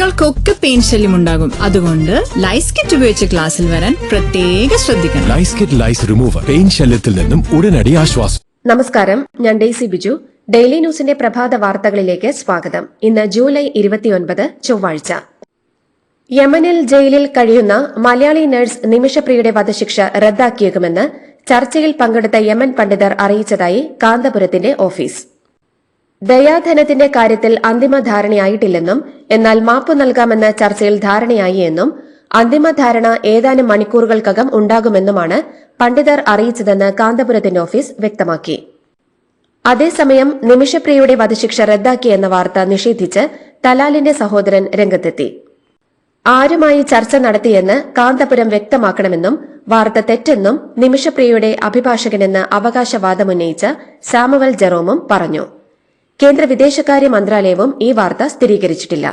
കുട്ടികൾക്കൊക്കെ പെയിൻ ശല്യം ഉണ്ടാകും. അതുകൊണ്ട് ലൈസ് കിറ്റ് ഉപയോഗിച്ച് ക്ലാസ്സിൽ വരാൻ പ്രത്യേക ശ്രദ്ധിക്കണം. ലൈസ് കിറ്റ് ലൈസ് റിമൂവർ പെയിൻ ശല്യത്തിൽ നിന്നും ഉടനടി ആശ്വാസം. നമസ്കാരം ഞാൻ ഡെയ്സി ബിജു. ഡെയിലി ന്യൂസിന്റെ പ്രഭാത വാർത്തകളിലേക്ക് സ്വാഗതം. ഇന്ന് ജൂലൈ ഇരുപത്തിയൊൻപത് ചൊവ്വാഴ്ച. യമനിൽ ജയിലിൽ കഴിയുന്ന മലയാളി നഴ്സ് നിമിഷപ്രിയയുടെ വധശിക്ഷ റദ്ദാക്കിയേക്കുമെന്ന് ചർച്ചയിൽ പങ്കെടുത്ത യമൻ പണ്ഡിതർ അറിയിച്ചതായി കാന്തപുരത്തിന്റെ ഓഫീസ്. ദയാധനത്തിന്റെ കാര്യത്തിൽ അന്തിമ ധാരണയായിട്ടില്ലെന്നും എന്നാൽ മാപ്പ് നൽകാമെന്ന ചർച്ചയിൽ ധാരണയായി എന്നും അന്തിമ ധാരണ ഏതാനും മണിക്കൂറുകൾക്കകം ഉണ്ടാകുമെന്നുമാണ് പണ്ഡിതർ അറിയിച്ചതെന്ന് കാന്തപുരത്തിന്റെ ഓഫീസ് വ്യക്തമാക്കി. അതേസമയം നിമിഷപ്രിയയുടെ വധശിക്ഷ റദ്ദാക്കിയെന്ന വാർത്ത നിഷേധിച്ച് തലാലിന്റെ സഹോദരൻ രംഗത്തെത്തി. ആരുമായി ചർച്ച നടത്തിയെന്ന് കാന്തപുരം വ്യക്തമാക്കണമെന്നും വാർത്ത തെറ്റെന്നും നിമിഷപ്രിയയുടെ അഭിഭാഷകനെന്ന് അവകാശവാദമുന്നയിച്ച സാമുവൽ ജെറോമും പറഞ്ഞു. കേന്ദ്ര വിദേശകാര്യ മന്ത്രാലയവും ഈ വാർത്ത സ്ഥിരീകരിച്ചിട്ടില്ല.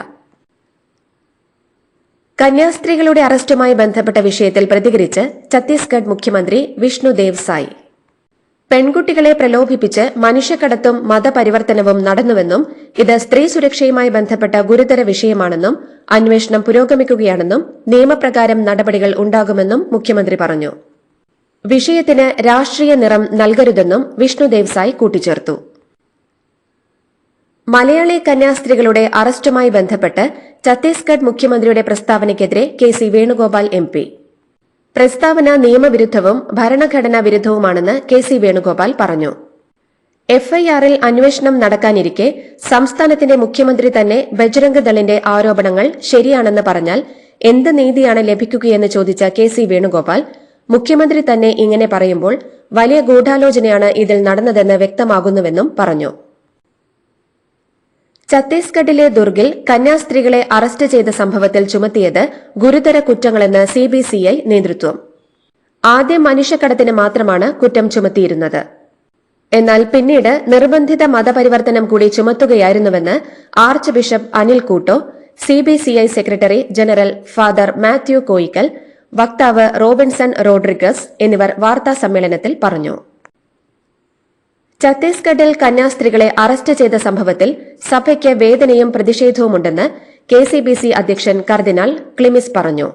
കന്യാസ്ത്രീകളുടെ അറസ്റ്റുമായി ബന്ധപ്പെട്ട വിഷയത്തിൽ പ്രതികരിച്ച് ഛത്തീസ്ഗഡ് മുഖ്യമന്ത്രി വിഷ്ണുദേവ് സായി പെൺകുട്ടികളെ പ്രലോഭിപ്പിച്ച് മനുഷ്യക്കടത്തും മതപരിവർത്തനവും നടന്നുവെന്നും ഇത് സ്ത്രീ സുരക്ഷയുമായി ബന്ധപ്പെട്ട ഗുരുതര വിഷയമാണെന്നും അന്വേഷണം പുരോഗമിക്കുകയാണെന്നും നിയമപ്രകാരം നടപടികൾ ഉണ്ടാകുമെന്നും മുഖ്യമന്ത്രി പറഞ്ഞു. വിഷയത്തിന് രാഷ്ട്രീയ നിറം നൽകരുതെന്നും വിഷ്ണു സായ് കൂട്ടിച്ചേർത്തു. മലയാളി കന്യാസ്ത്രീകളുടെ അറസ്റ്റുമായി ബന്ധപ്പെട്ട് ഛത്തീസ്ഗഡ് മുഖ്യമന്ത്രിയുടെ പ്രസ്താവനയ്ക്കെതിരെ K C Venugopal M P. പ്രസ്താവന നിയമവിരുദ്ധവും ഭരണഘടനാ വിരുദ്ധവുമാണെന്ന് കെ സി വേണുഗോപാൽ പറഞ്ഞു. എഫ്ഐആറിൽ അന്വേഷണം നടക്കാനിരിക്കെ സംസ്ഥാനത്തിന്റെ മുഖ്യമന്ത്രി തന്നെ ബജ്രംഗ് ദളിന്റെ ആരോപണങ്ങൾ ശരിയാണെന്ന് പറഞ്ഞാൽ എന്ത് നീതിയാണ് ലഭിക്കുകയെന്ന് ചോദിച്ച കെ സി വേണുഗോപാൽ മുഖ്യമന്ത്രി തന്നെ ഇങ്ങനെ പറയുമ്പോൾ വലിയ ഗൂഢാലോചനയാണ് ഇതിൽ നടന്നതെന്ന് വ്യക്തമാകുന്നുവെന്നും പറഞ്ഞു. ഛത്തീസ്ഗഡിലെ ദുർഗിൽ കന്യാസ്ത്രീകളെ അറസ്റ്റ് ചെയ്ത സംഭവത്തിൽ ചുമത്തിയത് ഗുരുതര കുറ്റങ്ങളെന്ന് സി ബി സി ഐ നേതൃത്വം. ആദ്യം മനുഷ്യക്കടത്തിന് മാത്രമാണ് കുറ്റം ചുമത്തിയിരുന്നത്. എന്നാൽ പിന്നീട് നിർബന്ധിത മതപരിവർത്തനം കൂടി ചുമത്തുകയായിരുന്നുവെന്ന് archbishop Anil Couto C B C I secretary general father Mathew Koikkal വക്താവ് റോബിൻസൺ റോഡ്രിഗസ് എന്നിവർ വാർത്താ സമ്മേളനത്തിൽ പറഞ്ഞു. ഛത്തീസ്ഗഡിൽ കന്യാസ്ത്രീകളെ അറസ്റ്റ് ചെയ്ത സംഭവത്തിൽ സഭയ്ക്ക് വേദനയും പ്രതിഷേധവുമുണ്ടെന്ന് കെ സി ബി സി അധ്യക്ഷൻ കർദിനാൾ ക്ലിമിസ് പറഞ്ഞു.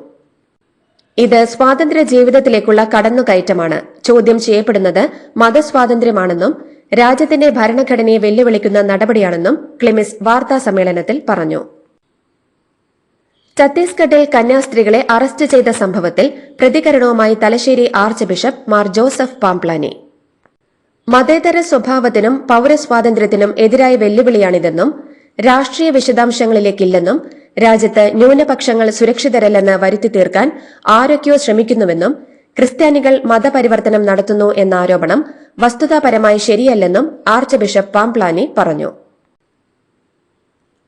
ഇത് സ്വാതന്ത്ര്യ ജീവിതത്തിലേക്കുള്ള കടന്നുകയറ്റമാണ്. ചോദ്യം ചെയ്യപ്പെടുന്നത് മതസ്വാതന്ത്ര്യമാണെന്നും രാജ്യത്തിന്റെ ഭരണഘടനയെ വെല്ലുവിളിക്കുന്ന നടപടിയാണെന്നും ക്ലിമിസ് വാർത്താ സമ്മേളനത്തിൽ പറഞ്ഞു. ഛത്തീസ്ഗഡിൽ കന്യാസ്ത്രീകളെ അറസ്റ്റ് ചെയ്ത സംഭവത്തിൽ പ്രതികരണവുമായി തലശ്ശേരി ആർച്ച് ബിഷപ്പ് മാർ ജോസഫ് പാംപ്ലാനി. മതേതര സ്വഭാവത്തിനും പൌരസ്വാതന്ത്ര്യത്തിനും എതിരായ വെല്ലുവിളിയാണിതെന്നും രാഷ്ട്രീയ വിശദാംശങ്ങളിലേക്കില്ലെന്നും രാജ്യത്ത് ന്യൂനപക്ഷങ്ങൾ സുരക്ഷിതരല്ലെന്ന് വരുത്തി തീർക്കാൻ ആരൊക്കെയോ ശ്രമിക്കുന്നുവെന്നും ക്രിസ്ത്യാനികൾ മതപരിവർത്തനം നടത്തുന്നു എന്ന ആരോപണം വസ്തുതാപരമായി ശരിയല്ലെന്നും ആർച്ച് ബിഷപ്പ് പാംപ്ലാനി പറഞ്ഞു.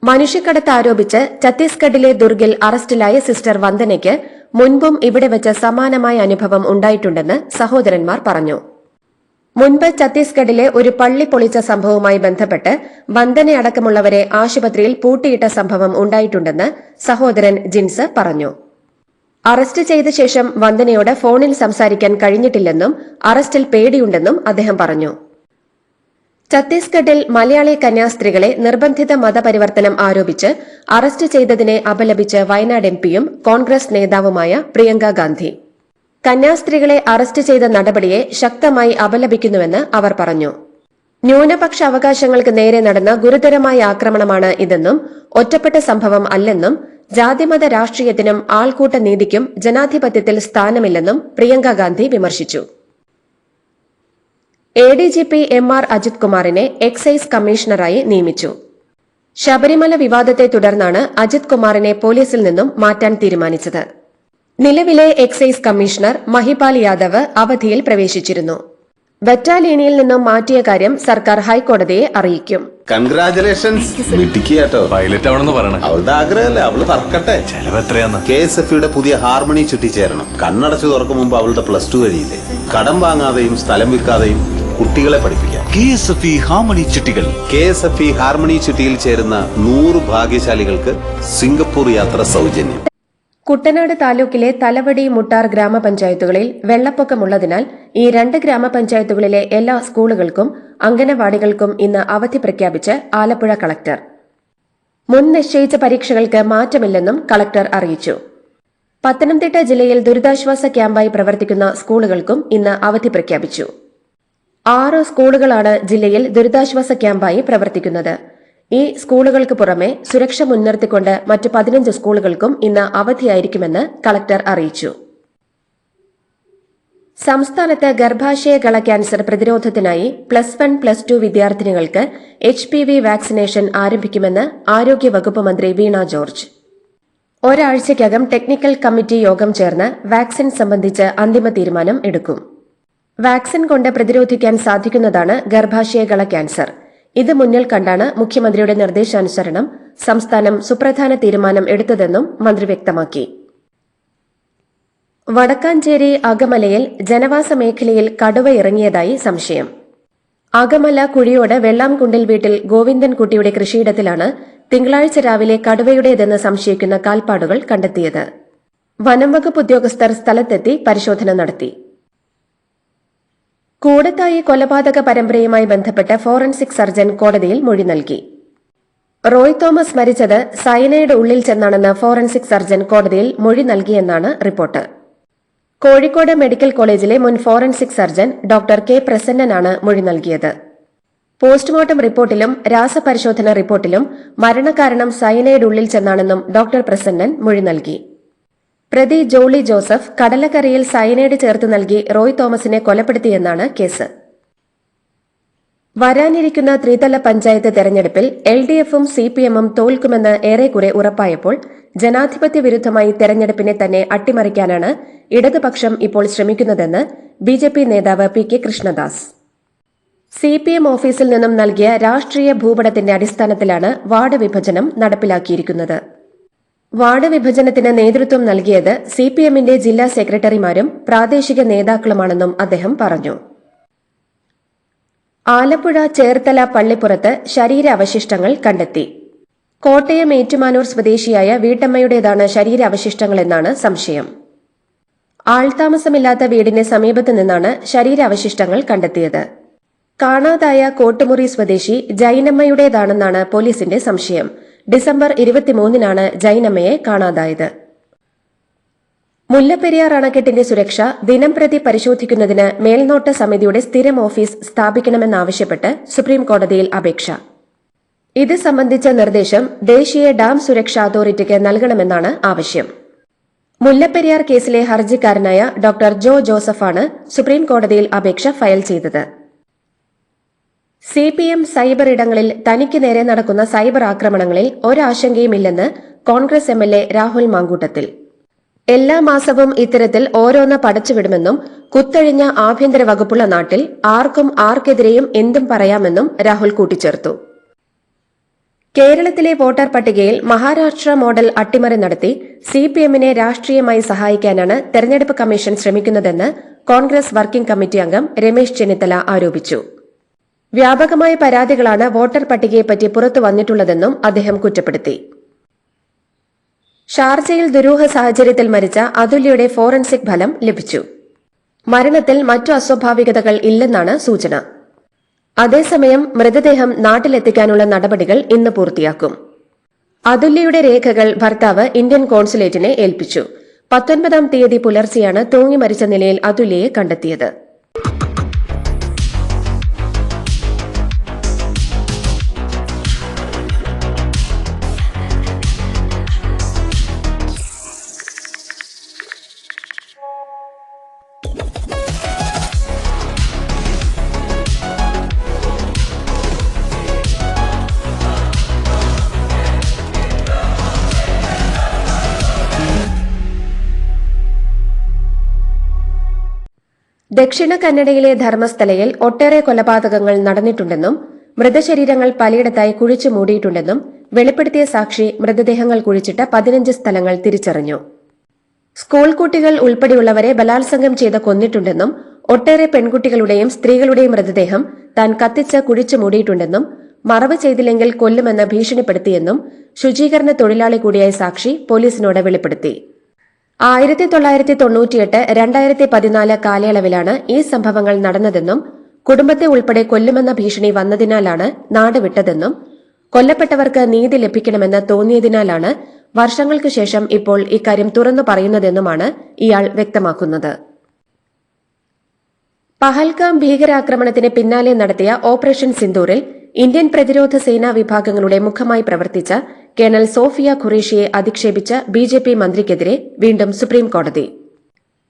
മനുഷ്യക്കടത്ത് ആരോപിച്ച് ഛത്തീസ്ഗഡിലെ ദുർഗിൽ അറസ്റ്റിലായ സിസ്റ്റർ വന്ദനയ്ക്ക് മുൻപും ഇവിടെ വെച്ച് സമാനമായ അനുഭവം ഉണ്ടായിട്ടുണ്ടെന്ന് സഹോദരന്മാർ പറഞ്ഞു. മുൻപ് ഛത്തീസ്ഗഡിലെ ഒരു പള്ളി പൊളിച്ച സംഭവവുമായി ബന്ധപ്പെട്ട് വന്ദനയടക്കമുള്ളവരെ ആശുപത്രിയിൽ പൂട്ടിയിട്ട സംഭവം ഉണ്ടായിട്ടുണ്ടെന്ന് സഹോദരൻ ജിൻസ് പറഞ്ഞു. അറസ്റ്റ് ചെയ്ത ശേഷം വന്ദനയോട് ഫോണിൽ സംസാരിക്കാൻ കഴിഞ്ഞിട്ടില്ലെന്നും അറസ്റ്റിൽ പേടിയുണ്ടെന്നും അദ്ദേഹം പറഞ്ഞു. ഛത്തീസ്ഗഡിൽ മലയാളി കന്യാസ്ത്രീകളെ നിർബന്ധിത മതപരിവർത്തനം ആരോപിച്ച് അറസ്റ്റ് ചെയ്തതിനെ അപലപിച്ച് വയനാട് എംപിയും കോൺഗ്രസ് നേതാവുമായ പ്രിയങ്ക ഗാന്ധി. കന്യാസ്ത്രീകളെ അറസ്റ്റ് ചെയ്ത നടപടിയെ ശക്തമായി അപലപിക്കുന്നുവെന്ന് അവർ പറഞ്ഞു. ന്യൂനപക്ഷ അവകാശങ്ങൾക്ക് നേരെ നടന്ന ഗുരുതരമായ ആക്രമണമാണ് ഇതെന്നും ഒറ്റപ്പെട്ട സംഭവം അല്ലെന്നും ജാതിമത രാഷ്ട്രീയത്തിനും ആൾക്കൂട്ട നീതിക്കും ജനാധിപത്യത്തിൽ സ്ഥാനമില്ലെന്നും പ്രിയങ്ക ഗാന്ധി വിമർശിച്ചു. A D G P M R Ajith കുമാറിനെ എക്സൈസ് കമ്മീഷണറായി നിയമിച്ചു. ശബരിമല വിവാദത്തെ തുടർന്നാണ് അജിത് കുമാറിനെ പോലീസിൽ നിന്നും മാറ്റാൻ തീരുമാനിച്ചത്. നിലവിലെ എക്സൈസ് കമ്മീഷണർ മഹിപാൽ യാദവ് അവധിയിൽ പ്രവേശിച്ചിരുന്നു. ബറ്റാലിയനിൽ നിന്നും മാറ്റിയ കാര്യം സർക്കാർ ഹൈക്കോടതിയെ അറിയിക്കും. കൺഗ്രാചുലേഷൻസ് പൈലറ്റ് ആവണമെന്ന് പറയണം. അവളുടെ ആഗ്രഹമല്ലേ? അവൾ പറക്കട്ടെ ചെലവ് എത്രയാന്ന്? കെ എസ് എഫ് യുടെ പുതിയ ഹാർമണി ചുറ്റിച്ചേരണം. കണ്ണടച്ചു തുറക്കും മുമ്പ് അവളുടെ പ്ലസ് ടു കഴിയില്ലേ? കടം വാങ്ങാതെയും സ്ഥലം വിൽക്കാതെയും കുട്ടികളെ പഠിപ്പിക്കാം. K S F E harmony ചിട്ടികൾ K S F E harmony ചുറ്റിയിൽ ചേരുന്ന നൂറ് ഭാഗ്യശാലികൾക്ക് സിംഗപ്പൂർ യാത്ര സൗജന്യം. കുട്ടനാട് താലൂക്കിലെ തലവടി മുട്ടാർ ഗ്രാമപഞ്ചായത്തുകളിൽ വെള്ളപ്പൊക്കമുള്ളതിനാൽ ഈ രണ്ട് ഗ്രാമപഞ്ചായത്തുകളിലെ എല്ലാ സ്കൂളുകൾക്കും അംഗനവാടികൾക്കും ഇന്ന് അവധി പ്രഖ്യാപിച്ച് ആലപ്പുഴ കളക്ടർ. മുൻ നിശ്ചയിച്ച പരീക്ഷകൾക്ക് മാറ്റമില്ലെന്നും കളക്ടർ അറിയിച്ചു. പത്തനംതിട്ട ജില്ലയിൽ ദുരിതാശ്വാസ ക്യാമ്പായി പ്രവർത്തിക്കുന്ന സ്കൂളുകൾക്കും ഇന്ന് അവധി പ്രഖ്യാപിച്ചു. ആറ് സ്കൂളുകളാണ് ജില്ലയിൽ ദുരിതാശ്വാസ ക്യാമ്പായി പ്രവർത്തിക്കുന്നത്. ഈ സ്കൂളുകൾക്ക് പുറമെ സുരക്ഷ മുൻനിർത്തിക്കൊണ്ട് മറ്റ് പതിനഞ്ച് സ്കൂളുകൾക്കും ഇന്ന് അവധിയായിരിക്കുമെന്ന് കളക്ടർ അറിയിച്ചു. സംസ്ഥാനത്ത് ഗർഭാശയ കള ക്യാൻസർ പ്രതിരോധത്തിനായി പ്ലസ് വൺ പ്ലസ് ടു വിദ്യാർത്ഥിനികൾക്ക് എച്ച് പി വി വാക്സിനേഷൻ ആരംഭിക്കുമെന്ന് ആരോഗ്യവകുപ്പ് മന്ത്രി വീണ ജോർജ്. ഒരാഴ്ചയ്ക്കകം ടെക്നിക്കൽ കമ്മിറ്റി യോഗം ചേർന്ന് വാക്സിൻ സംബന്ധിച്ച് അന്തിമ തീരുമാനം എടുക്കും. വാക്സിൻ കൊണ്ട് പ്രതിരോധിക്കാൻ സാധിക്കുന്നതാണ് ഗർഭാശയ കള ക്യാൻസർ. ഇത് മുന്നിൽ കണ്ടാണ് മുഖ്യമന്ത്രിയുടെ നിർദ്ദേശാനുസരണം സംസ്ഥാനം സുപ്രധാന തീരുമാനം എടുത്തതെന്നും മന്ത്രി വ്യക്തമാക്കി. വടക്കാഞ്ചേരി അകമലയിൽ ജനവാസ മേഖലയിൽ കടുവ ഇറങ്ങിയതായി സംശയം. അകമല കുഴിയോട് വെള്ളാംകുണ്ടിൽ വീട്ടിൽ ഗോവിന്ദൻകുട്ടിയുടെ കൃഷിയിടത്തിലാണ് തിങ്കളാഴ്ച രാവിലെ കടുവയുടേതെന്ന് സംശയിക്കുന്ന കാൽപ്പാടുകൾ കണ്ടെത്തിയത്. വനംവകുപ്പ് ഉദ്യോഗസ്ഥർ സ്ഥലത്തെത്തി പരിശോധന നടത്തി. കൂടത്തായി കൊലപാതക പരമ്പരയുമായി ബന്ധപ്പെട്ട് ഫോറൻസിക് സർജൻ കോടതിയിൽ മൊഴി നൽകി. റോയ് തോമസ് മരിച്ചത് സയനൈഡ് ഉള്ളിൽ ചെന്നാണെന്ന് ഫോറൻസിക് സർജൻ കോടതിയിൽ മൊഴി നൽകിയെന്നാണ് റിപ്പോർട്ട്. കോഴിക്കോട് മെഡിക്കൽ കോളേജിലെ മുൻ ഫോറൻസിക് സർജൻ ഡോക്ടർ കെ. പ്രസന്നനാണ് മൊഴി നൽകിയത്. പോസ്റ്റ്മോർട്ടം റിപ്പോർട്ടിലും രാസപരിശോധന റിപ്പോർട്ടിലും മരണകാരണം സയനൈഡ് ഉള്ളിൽ ചെന്നാണെന്നും ഡോക്ടർ പ്രസന്നൻ മൊഴി നൽകി. പ്രതി ജോളി ജോസഫ് കടലക്കരയിൽ സയനൈഡ് ചേർത്ത് നൽകി റോയ് തോമസിനെ കൊലപ്പെടുത്തിയെന്നാണ് കേസ്. വരാനിരിക്കുന്ന ത്രിതല പഞ്ചായത്ത് തെരഞ്ഞെടുപ്പിൽ എൽ ഡി എഫും സി പി എമ്മും തോൽക്കുമെന്ന് ഏറെക്കുറെ ഉറപ്പായപ്പോൾ ജനാധിപത്യ വിരുദ്ധമായി തെരഞ്ഞെടുപ്പിനെ തന്നെ അട്ടിമറിക്കാനാണ് ഇടതുപക്ഷം ഇപ്പോൾ ശ്രമിക്കുന്നതെന്ന് ബി ജെ പി നേതാവ് P K Krishnadas. C P M ഓഫീസിൽ നിന്നും നൽകിയ രാഷ്ട്രീയ ഭൂപടത്തിന്റെ അടിസ്ഥാനത്തിലാണ് വാർഡ് വിഭജനം നടപ്പിലാക്കിയിരിക്കുന്നത്. വാർഡ് വിഭജനത്തിന് നേതൃത്വം നൽകിയത് സി പി എമ്മിന്റെ ജില്ലാ സെക്രട്ടറിമാരും പ്രാദേശിക നേതാക്കളുമാണെന്നും അദ്ദേഹം പറഞ്ഞു. ആലപ്പുഴ ചേർത്തല പള്ളിപ്പുറത്ത് ശരീരാവശിഷ്ടങ്ങൾ കണ്ടെത്തി. കോട്ടയം ഏറ്റുമാനൂർ സ്വദേശിയായ വീട്ടമ്മയുടേതാണ് ശരീരാവശിഷ്ടങ്ങളെന്നാണ് സംശയം. ആൾതാമസമില്ലാത്ത വീടിന് സമീപത്ത് നിന്നാണ് ശരീരാവശിഷ്ടങ്ങൾ കണ്ടെത്തിയത്. കാണാതായ കോട്ടുമുറി സ്വദേശി ജൈനമ്മയുടേതാണെന്നാണ് പോലീസിന്റെ സംശയം. ഡിസംബർ ഇരുപത്തിമൂന്നിനാണ് ജൈനമ്മയെ കാണാതായത്. മുല്ലപ്പെരിയാർ അണക്കെട്ടിന്റെ സുരക്ഷ ദിനംപ്രതി പരിശോധിക്കുന്നതിന് മേൽനോട്ട സമിതിയുടെ സ്ഥിരം ഓഫീസ് സ്ഥാപിക്കണമെന്നാവശ്യപ്പെട്ട് സുപ്രീംകോടതിയിൽ അപേക്ഷ. ഇത് സംബന്ധിച്ച നിർദ്ദേശം ദേശീയ ഡാം സുരക്ഷാ അതോറിറ്റിക്ക് നൽകണമെന്നാണ് ആവശ്യം. മുല്ലപ്പെരിയാർ കേസിലെ ഹർജിക്കാരനായ ഡോക്ടർ ജോ ജോസഫാണ് സുപ്രീംകോടതിയിൽ അപേക്ഷ ഫയൽ ചെയ്തത്. സി പി എം സൈബർ ഇടങ്ങളിൽ തനിക്ക് നേരെ നടക്കുന്ന സൈബർ ആക്രമണങ്ങളിൽ ഒരാശങ്കയുമില്ലെന്ന് Congress M L A Rahul Mamkootathil. എല്ലാ മാസവും ഇത്തരത്തിൽ ഓരോന്ന് പടച്ചുവിടുമെന്നും കുത്തഴിഞ്ഞ ആഭ്യന്തര വകുപ്പുള്ള നാട്ടിൽ ആർക്കും ആർക്കെതിരെയും എന്തും പറയാമെന്നും രാഹുൽ കൂട്ടിച്ചേർത്തു. കേരളത്തിലെ വോട്ടർ പട്ടികയിൽ മഹാരാഷ്ട്ര മോഡൽ അട്ടിമറി നടത്തി സി പി എമ്മിനെ രാഷ്ട്രീയമായി സഹായിക്കാനാണ് തെരഞ്ഞെടുപ്പ് കമ്മീഷൻ ശ്രമിക്കുന്നതെന്ന് കോൺഗ്രസ് വർക്കിംഗ് കമ്മിറ്റി അംഗം രമേശ് ചെന്നിത്തല ആരോപിച്ചു. വ്യാപകമായ പരാതികളാണ് വോട്ടർ പട്ടികയെപ്പറ്റി പുറത്തു വന്നിട്ടുള്ളതെന്നും അദ്ദേഹം കുറ്റപ്പെടുത്തി. ഷാർജയിൽ ദുരൂഹ സാഹചര്യത്തിൽ മരിച്ച അതുല്യയുടെ ഫോറൻസിക് ഫലം ലഭിച്ചു. മരണത്തിൽ മറ്റു അസ്വാഭാവികതകൾ ഇല്ലെന്നാണ് സൂചന. അതേസമയം മൃതദേഹം നാട്ടിലെത്തിക്കാനുള്ള നടപടികൾ ഇന്ന് പൂർത്തിയാക്കും. അതുല്യയുടെ രേഖകൾ ഭർത്താവ് ഇന്ത്യൻ കോൺസുലേറ്റിനെ ഏൽപ്പിച്ചു. പത്തൊൻപതാം തീയതി പുലർച്ചെയാണ് തൂങ്ങി മരിച്ച നിലയിൽ അതുല്യയെ കണ്ടെത്തിയത്. ദക്ഷിണ കന്നഡയിലെ ധർമ്മസ്ഥലയിൽ ഒട്ടേറെ കൊലപാതകങ്ങൾ നടന്നിട്ടുണ്ടെന്നും മൃതശരീരങ്ങൾ പലയിടത്തായി കുഴിച്ചു മൂടിയിട്ടുണ്ടെന്നും വെളിപ്പെടുത്തിയ സാക്ഷി മൃതദേഹങ്ങൾ കുഴിച്ചിട്ട് പതിനഞ്ച് സ്ഥലങ്ങൾ തിരിച്ചറിഞ്ഞു. സ്കൂൾ കുട്ടികൾ ഉൾപ്പെടെയുള്ളവരെ ബലാത്സംഗം ചെയ്ത് കൊന്നിട്ടുണ്ടെന്നും ഒട്ടേറെ പെൺകുട്ടികളുടെയും സ്ത്രീകളുടെയും മൃതദേഹം താൻ കത്തിച്ച് കുഴിച്ചു മൂടിയിട്ടുണ്ടെന്നും മറവ് ചെയ്തില്ലെങ്കിൽ കൊല്ലുമെന്ന് ഭീഷണിപ്പെടുത്തിയെന്നും ശുചീകരണ തൊഴിലാളി കൂടിയായ സാക്ഷി പോലീസിനോട് വെളിപ്പെടുത്തി. ആയിരത്തി തൊള്ളായിരത്തി തൊണ്ണൂറ്റിയെട്ട് രണ്ടായിരത്തി പതിനാല് കാലയളവിലാണ് ഈ സംഭവങ്ങൾ നടന്നതെന്നും കുടുംബത്തെ ഉൾപ്പെടെ കൊല്ലുമെന്ന ഭീഷണി വന്നതിനാലാണ് നാട് വിട്ടതെന്നും കൊല്ലപ്പെട്ടവർക്ക് നീതി ലഭിക്കണമെന്ന് തോന്നിയതിനാലാണ് വർഷങ്ങൾക്ക് ശേഷം ഇപ്പോൾ ഇക്കാര്യം തുറന്നു പറയുന്നതെന്നുമാണ് ഇയാൾ വ്യക്തമാക്കുന്നത്. പഹൽഗാം ഭീകരാക്രമണത്തിന് പിന്നാലെ നടത്തിയ ഓപ്പറേഷൻ സിന്ദൂറിൽ ഇന്ത്യൻ പ്രതിരോധ സേനാ വിഭാഗങ്ങളുടെ മുഖമായി പ്രവർത്തിച്ച കേണൽ സോഫിയ ഖുറേഷിയെ അധിക്ഷേപിച്ച ബി ജെ പി മന്ത്രിക്കെതിരെ വീണ്ടും സുപ്രീംകോടതി.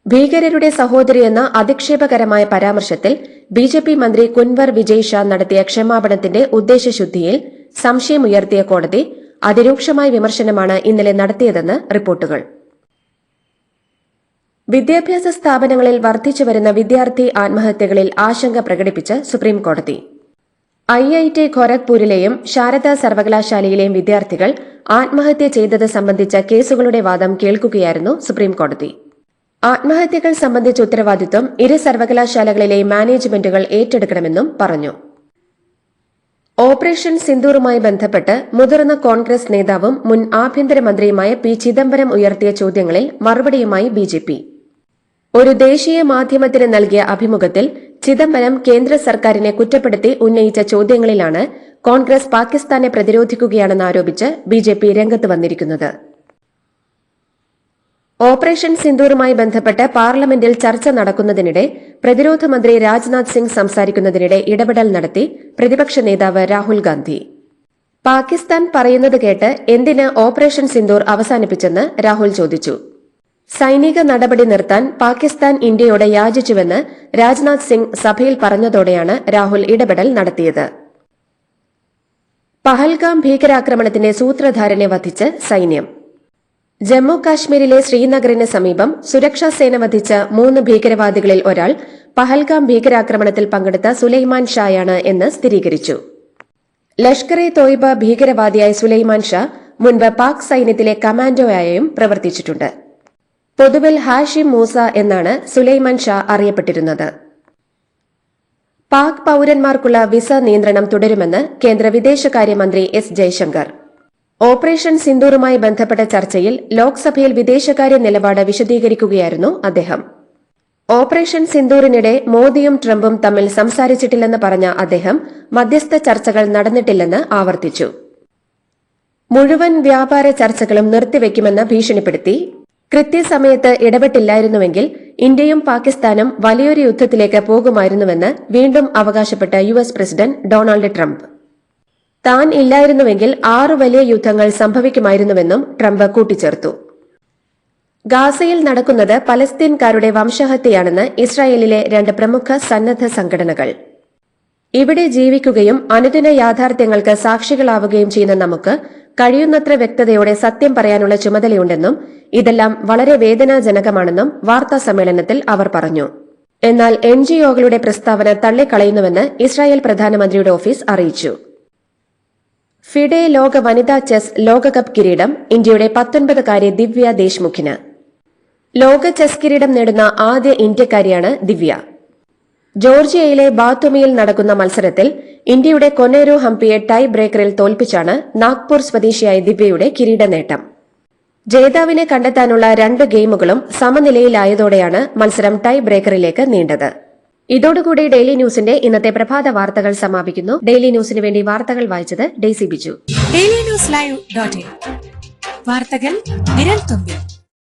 ഭീകരരുടെ സഹോദരിയെന്ന അധിക്ഷേപകരമായ പരാമർശത്തിൽ ബി ജെ പി മന്ത്രി കുൻവർ വിജയ് ഷാ നടത്തിയ ക്ഷമാപണത്തിന്റെ ഉദ്ദേശശുദ്ധിയിൽ സംശയമുയർത്തിയ കോടതി അതിരൂക്ഷമായ വിമർശനമാണ് ഇന്നലെ നടത്തിയതെന്ന് റിപ്പോർട്ടുകൾ. വിദ്യാഭ്യാസ സ്ഥാപനങ്ങളിൽ വർദ്ധിച്ചുവരുന്ന വിദ്യാർത്ഥി ആത്മഹത്യകളിൽ ആശങ്ക പ്രകടിപ്പിച്ച് സുപ്രീം കോടതി ഐ ഐ ടി ഖൊരഗ്പൂരിലെയും ശാരദ സർവകലാശാലയിലെയും വിദ്യാർത്ഥികൾ ആത്മഹത്യ ചെയ്തത് സംബന്ധിച്ച കേസുകളുടെ വാദം കേൾക്കുകയായിരുന്നു സുപ്രീംകോടതി. ആത്മഹത്യകൾ സംബന്ധിച്ച ഉത്തരവാദിത്വം ഇരു സർവകലാശാലകളിലെയും മാനേജ്മെന്റുകൾ ഏറ്റെടുക്കണമെന്നും പറഞ്ഞു. ഓപ്പറേഷൻ സിന്ദൂറുമായി ബന്ധപ്പെട്ട് മുതിർന്ന കോൺഗ്രസ് നേതാവും മുൻ ആഭ്യന്തരമന്ത്രിയുമായ പി ചിദംബരം ഉയർത്തിയ ചോദ്യങ്ങളിൽ മറുപടിയുമായി ബിജെപി ഒരു ദേശീയ മാധ്യമത്തിന് നൽകിയ അഭിമുഖത്തിൽ ചിദംബരം കേന്ദ്ര സർക്കാരിനെ കുറ്റപ്പെടുത്തി ഉന്നയിച്ച ചോദ്യങ്ങളിലാണ് കോൺഗ്രസ് പാകിസ്ഥാനെ പ്രതിരോധിക്കുകയാണെന്ന് ആരോപിച്ച് ബിജെപി രംഗത്ത് വന്നിരിക്കുന്നത്. ഓപ്പറേഷൻ സിന്ദൂറുമായി ബന്ധപ്പെട്ട് പാർലമെന്റിൽ ചർച്ച നടക്കുന്നതിനിടെ പ്രതിരോധ മന്ത്രി രാജ്നാഥ് സിംഗ് സംസാരിക്കുന്നതിനിടെ ഇടപെടൽ നടത്തി പ്രതിപക്ഷ നേതാവ് രാഹുൽ ഗാന്ധി. പാകിസ്ഥാൻ പറയുന്നത് കേട്ട് എന്തിന് ഓപ്പറേഷൻ സിന്ദൂർ അവസാനിപ്പിച്ചെന്ന് രാഹുൽ ചോദിച്ചു. സൈനിക നടപടി നിർത്താൻ പാകിസ്ഥാൻ ഇന്ത്യയോട് യാചിച്ചുവെന്ന് രാജ്നാഥ് സിംഗ് സഭയിൽ പറഞ്ഞതോടെയാണ് രാഹുൽ ഇടപെടൽ നടത്തിയത്. പഹൽഗാം ഭീകരാക്രമണത്തിന്റെ സൂത്രധാരനെ വധിച്ച് സൈന്യം. ജമ്മു കാശ്മീരിലെ ശ്രീനഗറിന് സമീപം സുരക്ഷാ സേന വധിച്ച മൂന്ന് ഭീകരവാദികളിൽ ഒരാൾ പഹൽഗാം ഭീകരാക്രമണത്തിൽ പങ്കെടുത്ത സുലൈമാൻ ഷായാണ് എന്ന് സ്ഥിരീകരിച്ചു. ലഷ്കർ എ തോയ്ബ ഭീകരവാദിയായ സുലൈമാൻ ഷാ മുൻപ് പാക് സൈന്യത്തിലെ കമാൻഡോയായും പ്രവർത്തിച്ചിട്ടുണ്ട്. പൊതുവിൽ ഹാഷിം മൂസ എന്നാണ് സുലൈമാൻ ഷാ അറിയപ്പെട്ടിരുന്നത്. പാക് പൌരന്മാർക്കുള്ള വിസ നിയന്ത്രണം തുടരുമെന്ന് കേന്ദ്ര വിദേശകാര്യമന്ത്രി എസ് ജയശങ്കർ. ഓപ്പറേഷൻ സിന്ദൂറുമായി ബന്ധപ്പെട്ട ചർച്ചയിൽ ലോക്സഭയിൽ വിദേശകാര്യ നിലപാട് വിശദീകരിക്കുകയായിരുന്നു അദ്ദേഹം. ഓപ്പറേഷൻ സിന്ദൂറിനിടെ മോദിയും ട്രംപും തമ്മിൽ സംസാരിച്ചിട്ടില്ലെന്ന് പറഞ്ഞ അദ്ദേഹം മധ്യസ്ഥ ചർച്ചകൾ നടന്നിട്ടില്ലെന്ന് ആവർത്തിച്ചു. മുഴുവൻ വ്യാപാര ചർച്ചകളും നിർത്തിവെക്കുമെന്ന് ഭീഷണിപ്പെടുത്തി കൃത്യസമയത്ത് ഇടപെട്ടില്ലായിരുന്നുവെങ്കിൽ ഇന്ത്യയും പാകിസ്ഥാനും വലിയൊരു യുദ്ധത്തിലേക്ക് പോകുമായിരുന്നുവെന്ന് വീണ്ടും അവകാശപ്പെട്ട U S president Donald Trump. താൻ ഇല്ലായിരുന്നുവെങ്കിൽ ആറ് വലിയ യുദ്ധങ്ങൾ സംഭവിക്കുമായിരുന്നുവെന്നും ട്രംപ് കൂട്ടിച്ചേർത്തു. ഗാസയിൽ നടക്കുന്നത് പലസ്തീൻകാരുടെ വംശഹത്യയാണെന്ന് ഇസ്രായേലിലെ രണ്ട് പ്രമുഖ സന്നദ്ധ സംഘടനകൾ. ഇവിടെ ജീവിക്കുകയും അനുദിന യാഥാർത്ഥ്യങ്ങൾക്ക് സാക്ഷികളാവുകയും ചെയ്യുന്ന നമുക്ക് കഴിയുന്നത്ര വ്യക്തതയോടെ സത്യം പറയാനുള്ള ചുമതലയുണ്ടെന്നും ഇതെല്ലാം വളരെ വേദനാജനകമാണെന്നും വാർത്താ സമ്മേളനത്തിൽ അവർ പറഞ്ഞു. എന്നാൽ എൻ ജി ഒകളുടെ പ്രസ്താവന തള്ളിക്കളയുന്നുവെന്ന് ഇസ്രായേൽ പ്രധാനമന്ത്രിയുടെ ഓഫീസ് അറിയിച്ചു. ഫിഡെ ലോക വനിതാ ചെസ് ലോകകപ്പ് കിരീടം ഇന്ത്യയുടെ പത്തൊൻപതുകാരി ദിവ്യ ദേശ്മുഖിന്. ലോക ചെസ് കിരീടം നേടുന്ന ആദ്യ ഇന്ത്യക്കാരിയാണ് ദിവ്യ. ജോർജിയയിലെ ബാത്തുമിയിൽ നടക്കുന്ന മത്സരത്തിൽ ഇന്ത്യയുടെ കൊനേരു ഹംപിയെ ടൈ ബ്രേക്കറിൽ തോൽപ്പിച്ചാണ് നാഗ്പൂർ സ്വദേശിയായ ദിവ്യയുടെ കിരീട നേട്ടം ജേതാവിനെ കണ്ടെത്താനുള്ള രണ്ട് ഗെയിമുകളും സമനിലയിലായതോടെയാണ് മത്സരം ടൈ ബ്രേക്കറിലേക്ക് നീണ്ടത്. ഇതോടുകൂടി ഡെയിലി ന്യൂസിന്റെ ഇന്നത്തെ പ്രഭാത വാർത്തകൾ സമാപിക്കുന്നു. ഡെയിലി ന്യൂസിന് വേണ്ടി വാർത്തകൾ വായിച്ചത് Daisy Biju. Daily News Live വാർത്തകൾ വിരൽ തുമ്പിൽ.